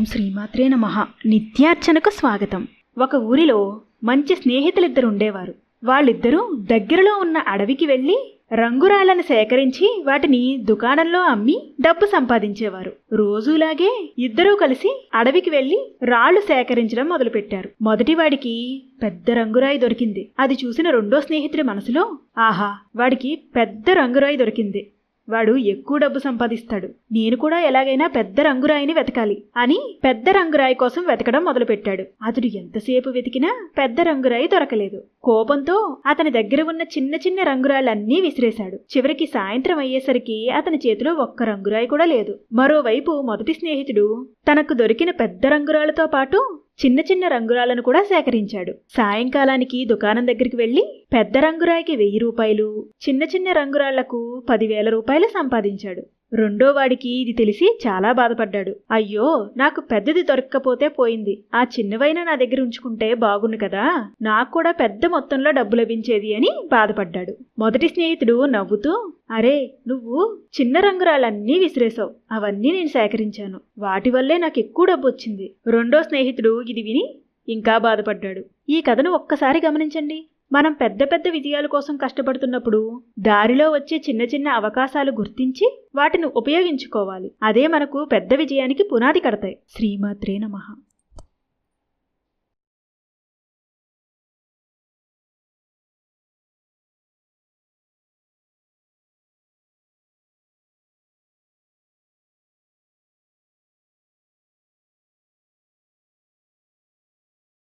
ఓం శ్రీమాత్రే నమ. నిత్యార్చనకు స్వాగతం. ఒక ఊరిలో మంచి స్నేహితులిద్దరు ఉండేవారు. వాళ్ళిద్దరూ దగ్గరలో ఉన్న అడవికి వెళ్ళి రంగురాళ్ళను సేకరించి వాటిని దుకాణంలో అమ్మి డబ్బు సంపాదించేవారు. రోజులాగే ఇద్దరూ కలిసి అడవికి వెళ్ళి రాళ్ళు సేకరించడం మొదలుపెట్టారు. మొదటివాడికి పెద్ద రంగురాయి దొరికింది. అది చూసిన రెండో స్నేహితుడి మనసులో ఆహా వాడికి పెద్ద రంగురాయి దొరికింది. వాడు ఎక్కువ డబ్బు సంపాదిస్తాడు. నేను కూడా ఎలాగైనా పెద్ద రంగురాయిని వెతకాలి అని పెద్ద రంగురాయి కోసం వెతకడం మొదలుపెట్టాడు. అతడు ఎంతసేపు వెతికినా పెద్ద రంగురాయి దొరకలేదు. కోపంతో అతని దగ్గర ఉన్న చిన్న చిన్న రంగురాళ్ళన్నీ విసిరేశాడు. చివరికి సాయంత్రం అయ్యేసరికి అతని చేతిలో ఒక్క రంగురాయి కూడా లేదు. మరోవైపు మొదటి స్నేహితుడు తనకు దొరికిన పెద్ద రంగురాలతో పాటు చిన్న చిన్న రంగురాలను కూడా సేకరించాడు. సాయంకాలానికి దుకాణం దగ్గరికి వెళ్ళి పెద్ద రంగురాయికి వెయ్యి రూపాయలు చిన్న చిన్న రంగురాళ్ళకు పదివేల రూపాయలు సంపాదించాడు. రెండో వాడికి ఇది తెలిసి చాలా బాధపడ్డాడు. అయ్యో నాకు పెద్దది దొరక్కపోతే పోయింది. ఆ చిన్నవైన నా దగ్గర ఉంచుకుంటే బాగుండు కదా. నాకు కూడా పెద్ద మొత్తంలో డబ్బు లభించేది అని బాధపడ్డాడు. మొదటి స్నేహితుడు నవ్వుతూ అరే నువ్వు చిన్న రంగురాలన్నీ విసిరేశావు. అవన్నీ నేను సేకరించాను. వాటి వల్లే నాకు ఎక్కువ డబ్బు వచ్చింది. రెండో స్నేహితుడు ఇది విని ఇంకా బాధపడ్డాడు. ఈ కథను ఒక్కసారి గమనించండి. మనం పెద్ద పెద్ద విజయాల కోసం కష్టపడుతున్నప్పుడు దారిలో వచ్చే చిన్న చిన్న అవకాశాలు గుర్తించి వాటిని ఉపయోగించుకోవాలి. అదే మనకు పెద్ద విజయానికి పునాది కడతాయి. శ్రీమాత్రే నమః.